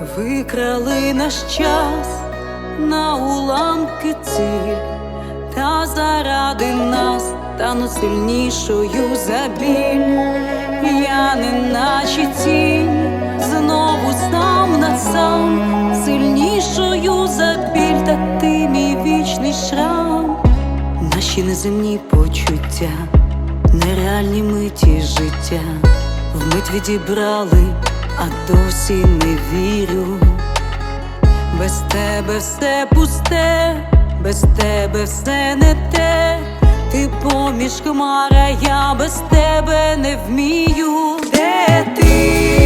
Викрали наш час на уламки ціль, та заради нас стану сильнішою за біль. Я не наче тінь, знову сам на сам, сильнішою за біль, та ти мій вічний шрам. Наші неземні почуття, нереальні миті життя, вмить відібрали, а досі не вірю. Без тебе все пусте, без тебе все не те. Ти поміж хмара, я без тебе не вмію. Де ти?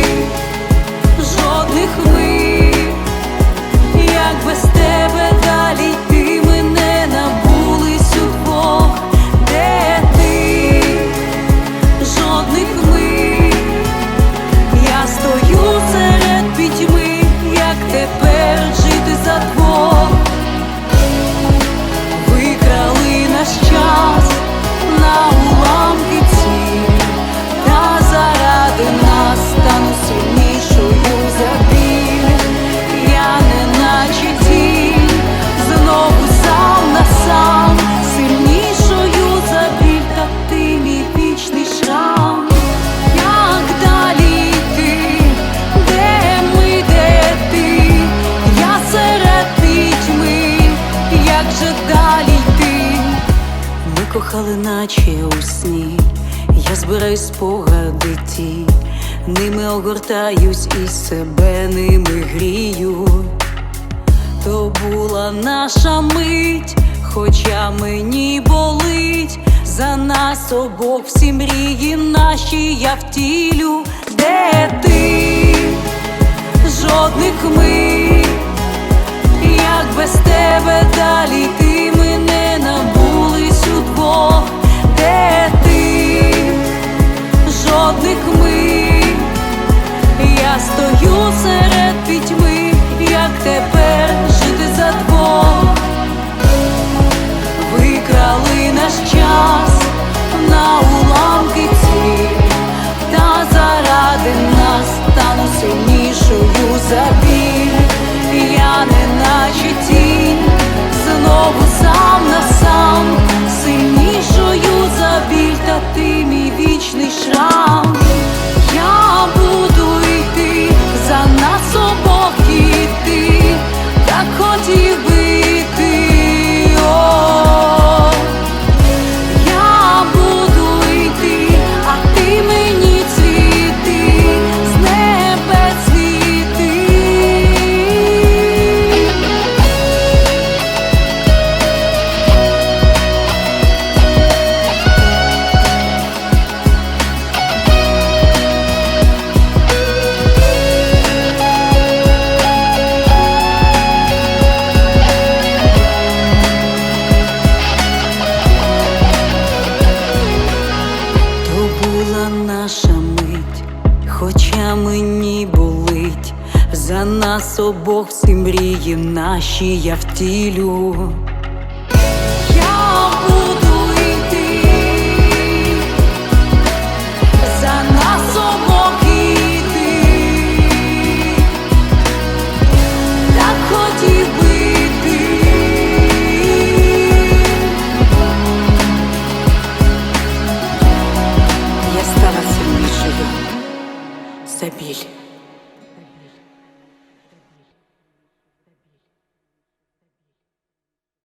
Кохали, наче у сні, я збираю спогади ті, ними огортаюсь і себе ними грію. То була наша мить, хоча мені болить. За нас обох всі мрії наші я втілю, де ти? Жодних мить, як без тебе далі ти де ти? Жодних ми, Я стою серед пітьми, як тепер наша мить, хоча мені болить, за нас обох всі мрії наші я втілю. Я буду за біль.